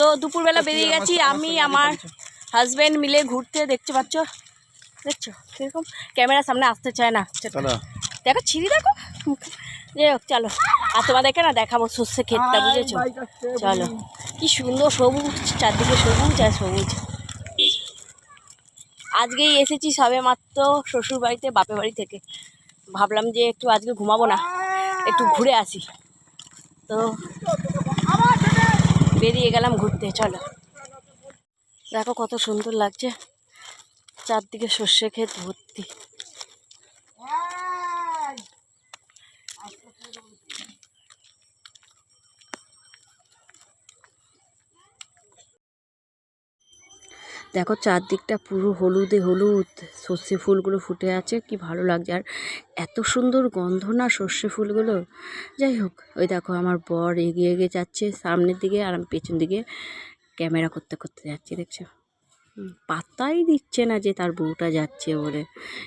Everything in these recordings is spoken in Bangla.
তো দুপুরবেলা বেরিয়ে গেছি আমি আমার হাজবেন্ড মিলে ঘুরতে দেখতে পাচ্ছ? দেখছ? কীরকম? ক্যামেরার সামনে আসতে চায় না। দেখো ছিঁড়ি দেখো। যাই হোক চলো। আর তোমাদেরকে না দেখাবো সর্ষে ক্ষেতটা বুঝেছ? চলো। কি সুন্দর সবুজ চারদিকে সবুজ আর সবুজ। আজকেই এসেছি সবে মাত্র শ্বশুর বাড়িতে বাপের বাড়ি থেকে। ভাবলাম যে একটু আজকে ঘুমাবো না একটু ঘুরে আসি। তো বেরিয়ে গেলাম ঘুরতে চলো। দেখো কত সুন্দর লাগছে। চারদিকে সর্ষে ক্ষেত ভর্তি। দেখো চারদিকটা পুরো হলুদে হলুদ সর্ষে ফুলগুলো ফুটে আছে কি ভালো লাগছে। আর এত সুন্দর গন্ধ না সর্ষে ফুলগুলো? যাই হোক ওই দেখো আমার বর এগিয়ে এগিয়ে যাচ্ছে সামনের দিকে আর আমি পেছন দিকে ক্যামেরা করতে করতে যাচ্ছি দেখছ? হুম, পাত্তাই দিচ্ছে না যে তার বউটা যাচ্ছে বলে।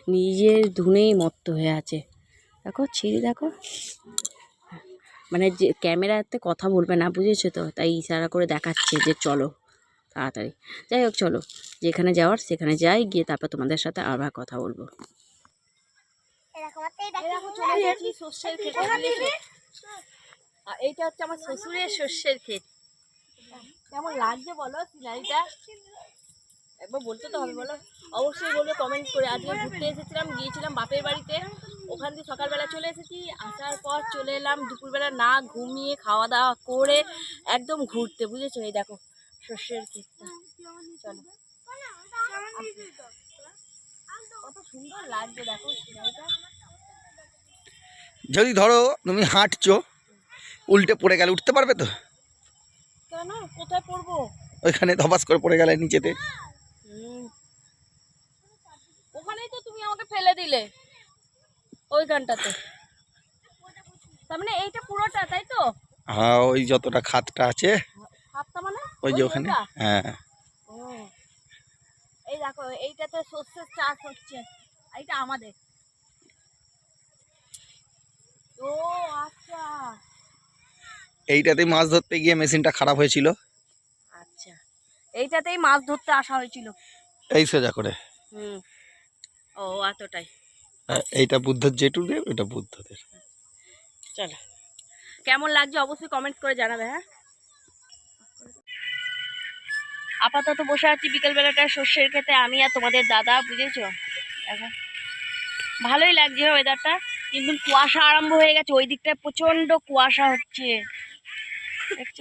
নিজের ধুনেই মত্ত হয়ে আছে। দেখো ছিঁড়ি দেখো। মানে যে ক্যামেরাতে কথা বলবে না বুঝেছ তো? তাই ইশারা করে দেখাচ্ছে যে চলো। তাড়াতাড়ি। যাই হোক চলো। যেখানে যাওয়ার সেখানে যাই গিয়ে তারপর তোমাদের সাথে আবার কথা বলব। এইটা হচ্ছে আমার শ্বশুরের শস্যের ক্ষেত। কেমন লাগছে বলো সিনারিটা? একবার বলতে তো হবে বলো। অবশ্যই বলবে কমেন্ট করে। আজকে ঘুরতে এসেছিলাম গিয়েছিলাম বাপের বাড়িতে। ওখান থেকে সকালবেলা চলে এসেছি। আসার পর চলে এলাম দুপুরবেলা না ঘুমিয়ে খাওয়া দাওয়া করে একদম ঘুরতে বুঝেছ? এই দেখো শস্যের ক্ষেতটা চলো। কত সুন্দর লাগছে দেখো সিনারিটা যদি ধরো তুমি হাঁটছো উল্টে পড়ে গেলে উঠতে পারবে তো? কেন? কোথায় পড়ব? ওইখানে ধবাস করে পড়ে গেলে নিচেতে। ওখানেই তো তুমি আমাকে ফেলে দিলে ওইখানটাতে। তার মানে এইটা পুরোটা তাই তো? হ্যাঁ ওই যতটা খাতটা আছে ওই যে ওখানে? হ্যাঁ। ও। এই দেখো এইটাতে সর্ষের চাষ হচ্ছে। এইটা আমাদের। ও আচ্ছা। এইটাতে মাছ ধরতে গিয়ে মেশিনটা খারাপ হয়েছিল। আচ্ছা। এইটাতেই মাছ ধরতে আসা হয়েছিল। এই সোজা করে। হুম। ও এতটাই। হ্যাঁ, এইটা বুদ্ধর জেঠুদের ওটা বুদ্ধদের। চলো। কেমন লাগছে অবশ্যই কমেন্ট করে জানাবে হ্যাঁ? আপাতত বসে আছি বিকেলবেলাটা সর্ষের খেতে আমি আর তোমাদের দাদা, বুঝেছ? এখন ভালোই লাগছে ওয়েদারটা কিন্তু কুয়াশা আরম্ভ হয়ে গেছে ওই দিকটায় প্রচণ্ড কুয়াশা হচ্ছে। দেখছ?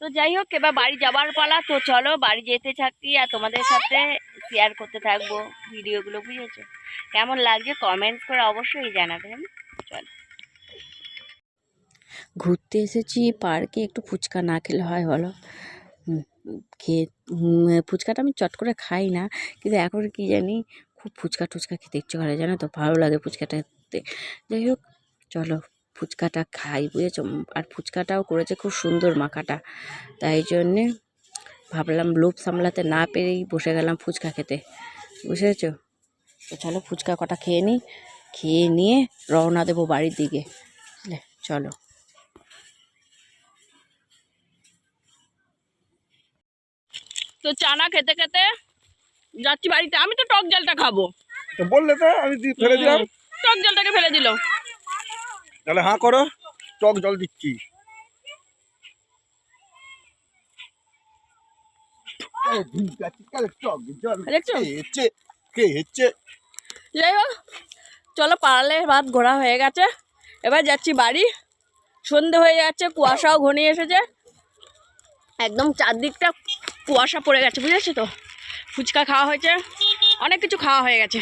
তো যাই হোক, এবার বাড়ি যাবার পালা। তো চলো, বাড়ি যেতে থাকি আর তোমাদের সাথে শেয়ার করতে থাকব ভিডিওগুলো, বুঝেছ? কেমন লাগছে কমেন্ট করে অবশ্যই জানাবেন চলো। ঘুরতে এসেছি, পার্কে একটু ফুচকা না খেলে হয়, বলো? খেয়ে ফুচকাটা আমি চট করে খাই না। কিন্তু এখন কি জানি, খুব ফুচকা টুচকা খেতে ইচ্ছে করে, জানো তো? ভালো লাগে ফুচকাটা খেতে। যাই হোক, চলো ফুচকাটা খাই, বুঝেছ? আর ফুচকাটাও করেছে খুব সুন্দর মাখাটা। তাই জন্যে ভাবলাম লোভ সামলাতে না পেরেই বসে গেলাম ফুচকা খেতে। বুঝেছ? তো চলো ফুচকা কটা খেয়ে নিই। খেয়ে নিয়ে রওনা দেবো বাড়ির দিকে। বুঝলে চলো। তো চানা খেতে খেতে যাচ্ছি বাড়িতে। আমি তো টক জলটা খাব। বললে তো আমি ফেলে দিলাম। টক জলটাকে ফেলে দিল। তাহলে হাঁ করো টক জল দিচ্ছি। যাই হোক চলো পাড়ালে ভাত ঘোরা হয়ে গেছে। এবার যাচ্ছি বাড়ি। সন্ধে হয়ে যাচ্ছে কুয়াশাও ঘনিয়ে এসেছে। একদম চারদিকটা কুয়াশা পড়ে গেছে বুঝেছ তো? ফুচকা খাওয়া হয়েছে অনেক কিছু খাওয়া হয়ে গেছে।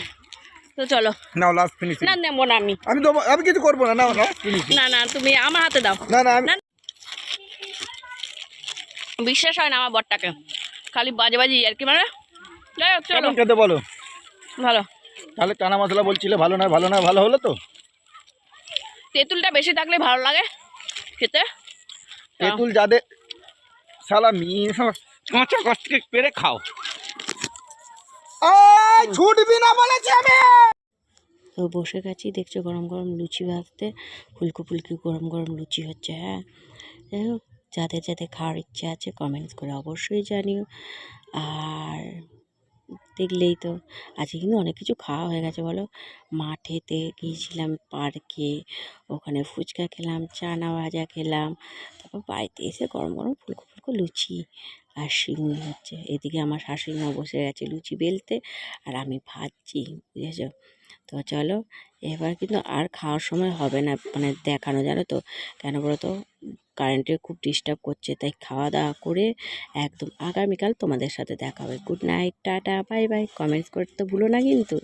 তো চলো। নাও লাস্ট ফিনিশিং না নেব না আমি। আমি দেবো আমি কিছু করব না নাও নাও ফিনিশিং না না তুমি আমার হাতে দাও। না না আমি না। বিশ্বাস হয় না আমার বরটাকে। খালি বাজে বাজে আর কি মানে? যাই হোক চলো। খেতে বলো? ভালো। তাহলে চানা মশলা বলছিলে ভালো নয় ভালো না ভালো হলো তো? তেঁতুলটা বেশি থাকলে ভালো লাগে খেতে। তেঁতুল যাদের শালা মিয়ে কাঁচা কষ্টকে পেরে খাও। ছুটবি না বলেছি আমি। তো বসে গেছি দেখছ গরম গরম লুচি ভাজতে। ফুলকো ফুলকি গরম গরম লুচি হচ্ছে হ্যাঁ? যাই হোক যাদের যাদের খাওয়ার ইচ্ছে আছে কমেন্টস করে অবশ্যই জানিও। আর দেখলেই তো আজকে কিন্তু অনেক কিছু খাওয়া হয়ে গেছে বলো? মাঠেতে গিয়েছিলাম পার্কে ওখানে ফুচকা খেলাম চানা ভাজা খেলাম তারপর বাড়িতে এসে গরম গরম ফুলকো ফুলকো লুচি। আর সিমুই হচ্ছে। এদিকে আমার শাশুড়ি মা বসে গেছে লুচি বেলতে আর আমি ভাজছি, বুঝেছ? তো চলো, এবার কিন্তু আর খাওয়ার সময় হবে না মানে দেখানো, জানো তো? কেন বলো তো? কারেন্টের খুব ডিস্টার্ব করছে, তাই খাওয়া দাওয়া করে একদম আগামীকাল তোমাদের সাথে দেখা হবে। Good night tata bye bye comments করতে ভুলো না কিন্তু।